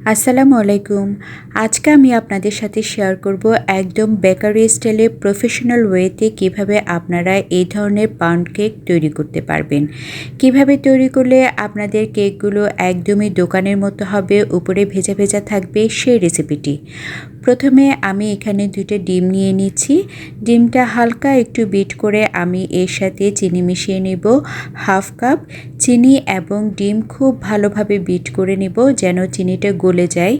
আসসালামু আলাইকুম। আজকে আমি আপনাদের সাথে শেয়ার করব একদম বেকারি স্টাইলে প্রফেশনাল ওয়েতে কীভাবে আপনারা এই ধরনের পাউন্ড কেক তৈরি করতে পারবেন। কীভাবে তৈরি করলে আপনাদের কেকগুলো একদমই দোকানের মতো হবে, উপরে ভেজা ভেজা থাকবে, সেই রেসিপিটি প্রথমে আমি এখানে দুইটা ডিম নিয়ে নিচ্ছি। ডিমটা হালকা একটু বিট করে আমি এর সাথে চিনি মিশিয়ে নেব, হাফ কাপ। চিনি এবং ডিম খুব ভালোভাবে বিট করে নেব যেন চিনিটা গলে যায়।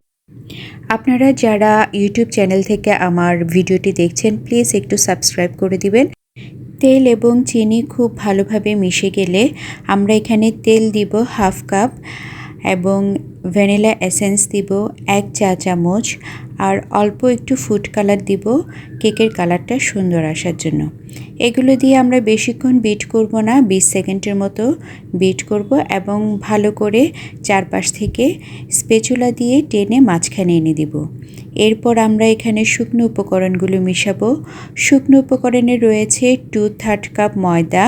আপনারা যারা ইউটিউব চ্যানেল থেকে আমার ভিডিওটি দেখছেন, প্লিজ একটু সাবস্ক্রাইব করে দিবেন। তেল এবং চিনি খুব ভালোভাবে মিশে গেলে আমরা এখানে তেল দিব হাফ কাপ এবং ভ্যানিলা এসেন্স দিব এক চা চামচ আর অল্প একটু ফুড কালার দিব কেকের কালারটা সুন্দর আসার জন্য। এগুলো দিয়ে আমরা বেশিক্ষণ বিট করব না, বিশ সেকেন্ডের মতো বিট করব এবং ভালো করে চারপাশ থেকে স্পেচুলা দিয়ে টেনে মাঝখানে এনে দিব। এরপর আমরা এখানে শুকনো উপকরণগুলো মিশাবো। শুকনো উপকরণে রয়েছে টু থার্ড কাপ ময়দা।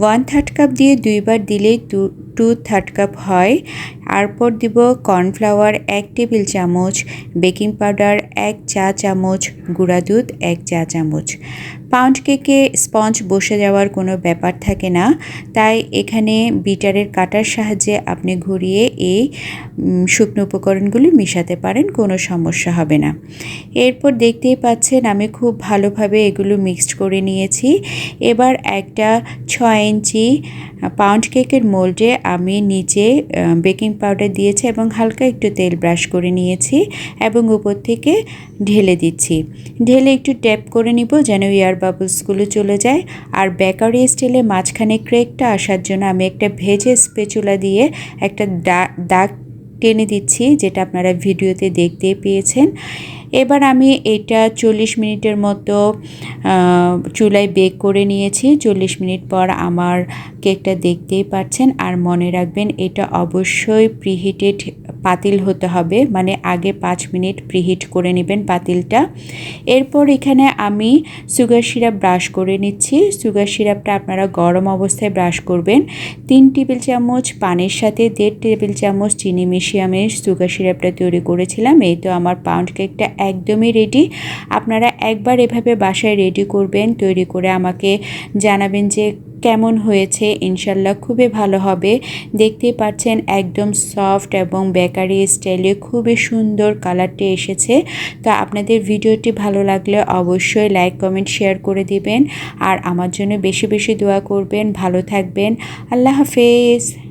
ওয়ান থার্ড কাপ দিয়ে দুইবার দিলেই টু টু থার্ড কাপ হয়। এরপর দিব কর্নফ্লাওয়ার এক টেবিল চামচ বেকিং পাউডার এক চা চামচ গুঁড়া দুধ এক চা চামচ পাউন্ড কেকে স্পঞ্জ বসে যাওয়ার কোনো ব্যাপার থাকে না। তাই এখানে বিটারের কাটার সাহায্যে আপনি ঘুরিয়ে এই শুকনো উপকরণগুলি মিশাতে পারেন, কোনো সমস্যা হবে না। এরপর দেখতেই পাচ্ছেন আমি খুব ভালোভাবে এগুলো মিক্সড করে নিয়েছি। এবার একটা ছয় ইঞ্চি পাউন্ড কেকের মোল্ডে আমি নিচে বেকিং পাউডার দিয়েছি এবং হালকা একটু তেল ব্রাশ করে নিয়েছি এবং উপর থেকে ঢেলে দিচ্ছি। ঢেলে একটু ট্যাপ করে নিব যেন এয়ার বাবলসগুলো চলে যায়। আর বেকারি স্টাইলে মাঝখানে ক্রেকটা আসার জন্য আমি একটা ভেজে স্পেচুলা দিয়ে একটা দাগ টেনে দিচ্ছি, যেটা আপনারা ভিডিওতে দেখতে পেয়েছেন। এবার আমি এটা চল্লিশ মিনিটের মতো চুলায় বেক করে নিয়েছি। চল্লিশ মিনিট পর আমার কেকটা দেখতেই পাচ্ছেন। আর মনে রাখবেন, এটা অবশ্যই প্রিহিটেড পাতিল হতে হবে। মানে আগে পাঁচ মিনিট প্রিহিট করে নেবেন পাতিলটা। এরপর এখানে আমি সুগার সিরাপ ব্রাশ করে নিচ্ছি। সুগার সিরাপটা আপনারা গরম অবস্থায় ব্রাশ করবেন। তিন টেবিল চামচ পানির সাথে দেড় টেবিল চামচ চিনি মিশিয়ে আমি সুগার সিরাপটা তৈরি করেছিলাম। এই তো আমার পাউন্ড কেকটা একদমই রেডি আপনারা একবার এভাবে বাসায় রেডি করবেন, তৈরি করে আমাকে জানাবেন যে কেমন হয়েছে, ইনশাল্লাহ খুবই ভালো হবে। দেখতেই পাচ্ছেন একদম সফট এবং বেকারি স্টাইলে খুবই সুন্দর কালারটি এসেছে। তো আপনাদের ভিডিওটি ভালো লাগলে অবশ্যই লাইক কমেন্ট শেয়ার করে দিবেন। আর আমার জন্য বেশি বেশি দোয়া করবেন। ভালো থাকবেন। আল্লাহ হাফেজ।